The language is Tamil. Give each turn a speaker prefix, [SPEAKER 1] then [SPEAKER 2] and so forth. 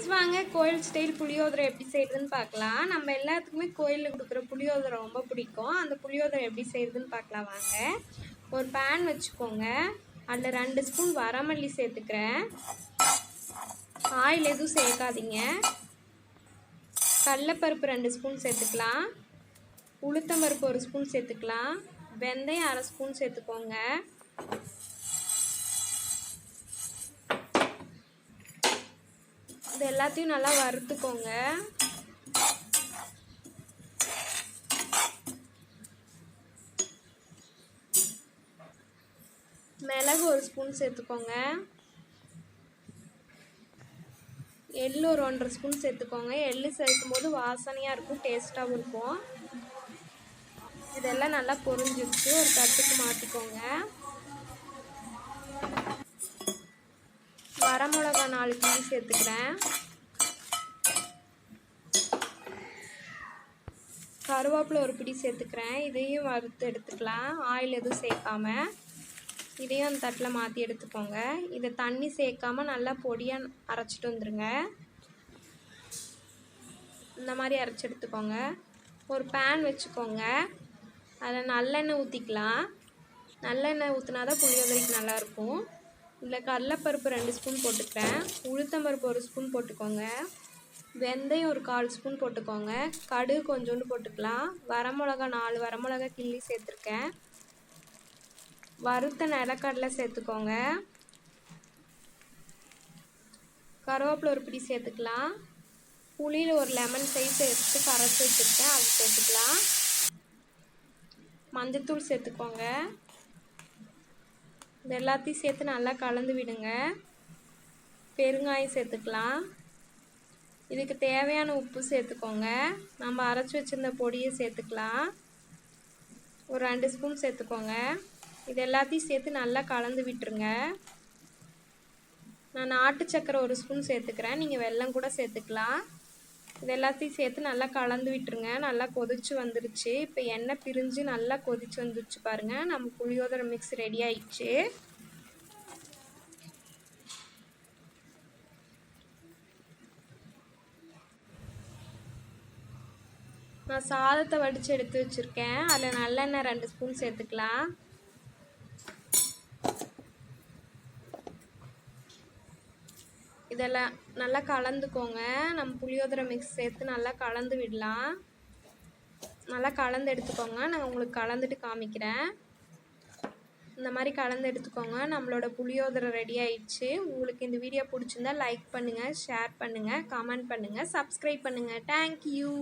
[SPEAKER 1] ஃப்ரெண்ட்ஸ் வாங்க கோயில் ஸ்டைல் புளியோதரை எப்படி செய்கிறதுன்னு பார்க்கலாம். நம்ம எல்லாத்துக்குமே கோயிலில் கொடுக்குற புளியோதரை ரொம்ப பிடிக்கும். அந்த புளியோதரை எப்படி செய்கிறதுன்னு பார்க்கலாம் வாங்க. ஒரு பேன் வச்சுக்கோங்க. அதில் ரெண்டு ஸ்பூன் வரமல்லி சேர்த்துக்கிறேன். ஆயில் எதுவும் சேர்க்காதீங்க. கடலப்பருப்பு ரெண்டு ஸ்பூன் சேர்த்துக்கலாம். உளுத்தம்பருப்பு ஒரு ஸ்பூன் சேர்த்துக்கலாம். வெந்தயம் அரை ஸ்பூன் சேர்த்துக்கோங்க. இது எல்லாத்தையும் நல்லா வறுத்துக்கோங்க. மிளகு ஒரு ஸ்பூன் சேர்த்துக்கோங்க. எள்ளு ஒரு ஒன்றரை ஸ்பூன் சேர்த்துக்கோங்க. எள் சேர்க்கும் போது வாசனையாக இருக்கும் டேஸ்ட்டாகவும் இருக்கும். இதெல்லாம் நல்லா பொரிஞ்சிருச்சு. ஒரு தட்டுக்கு மாற்றிக்கோங்க வரமிளகா நாலு கிளி சேர்த்துக்கிறேன் கருவேப்பிலை ஒரு பிடி சேர்த்துக்கிறேன் இதையும் வறுத்து எடுத்துக்கலாம். ஆயில் எதுவும் சேர்க்காம. இதையும் அந்த தட்டில் மாற்றி எடுத்துக்கோங்க. இதை தண்ணி சேர்க்காம நல்லா பொடியாக அரைச்சிட்டு வந்துடுங்க இந்த மாதிரி அரைச்சி எடுத்துக்கோங்க. ஒரு பேன் வச்சுக்கோங்க. அதில் நல்லெண்ணெய் ஊற்றிக்கலாம் நல்லெண்ணெய் ஊற்றினா தான் புளியோதரைக்கு நல்லாயிருக்கும் இதில் கடலைப்பருப்பு ரெண்டு ஸ்பூன் போட்டுக்கிறேன். உளுத்தம்பருப்பு ஒரு ஸ்பூன் போட்டுக்கோங்க. வெந்தயம் ஒரு கால் ஸ்பூன் போட்டுக்கோங்க. கடுகு கொஞ்சோண்டு போட்டுக்கலாம். வரமிளகா நாலு வரமிளகா கிள்ளி சேர்த்துருக்கேன். வறுத்த நிலக்கடலை சேர்த்துக்கோங்க. கருவேப்பிலை ஒரு பிடி சேர்த்துக்கலாம். புளியில் ஒரு லெமன் சைஸ் எடுத்து கரைச்சி வச்சுருக்கேன். அது சேர்த்துக்கலாம். மஞ்சத்தூள் சேர்த்துக்கோங்க. இது எல்லாத்தையும் சேர்த்து நல்லா கலந்து விடுங்க. பெருங்காயம் சேர்த்துக்கலாம். இதுக்கு தேவையான உப்பு சேர்த்துக்கோங்க. நம்ம அரைச்சி வச்சுருந்த பொடியை சேர்த்துக்கலாம். ஒரு ரெண்டு ஸ்பூன் சேர்த்துக்கோங்க. இது எல்லாத்தையும் சேர்த்து நல்லா கலந்து விட்டுருங்க. நான் நாட்டு சக்கரை ஒரு ஸ்பூன் சேர்த்துக்கிறேன். நீங்கள் வெல்லம் கூட சேர்த்துக்கலாம். இது எல்லாத்தையும் சேர்த்து நல்லா கலந்து விட்டுருங்க. நல்லா கொதிச்சு வந்துருச்சு. இப்போ எண்ணெய் பிரிஞ்சு நல்லா கொதிச்சு வந்துருச்சு பாருங்கள் நம்ம புளியோதரை மிக்ஸ் ரெடி ஆயிடுச்சு. நான் சாதத்தை வடித்து எடுத்து வச்சுருக்கேன். அதில் நல்லெண்ணெய் ரெண்டு ஸ்பூன் சேர்த்துக்கலாம். இதெல்லாம் நல்லா கலந்துக்கோங்க. நம்ம புளியோதரை மிக்ஸ் சேர்த்து நல்லா கலந்து விடலாம். நல்லா கலந்து எடுத்துக்கோங்க. நான் உங்களுக்கு கலந்துட்டு காமிக்கிறேன். இந்த மாதிரி கலந்து எடுத்துக்கோங்க. நம்மளோட புளியோதரை ரெடி ஆயிடுச்சு. உங்களுக்கு இந்த வீடியோ பிடிச்சிருந்தா லைக் பண்ணுங்கள் ஷேர் பண்ணுங்கள் கமெண்ட் பண்ணுங்கள் சப்ஸ்கிரைப் பண்ணுங்கள் தேங்க்யூ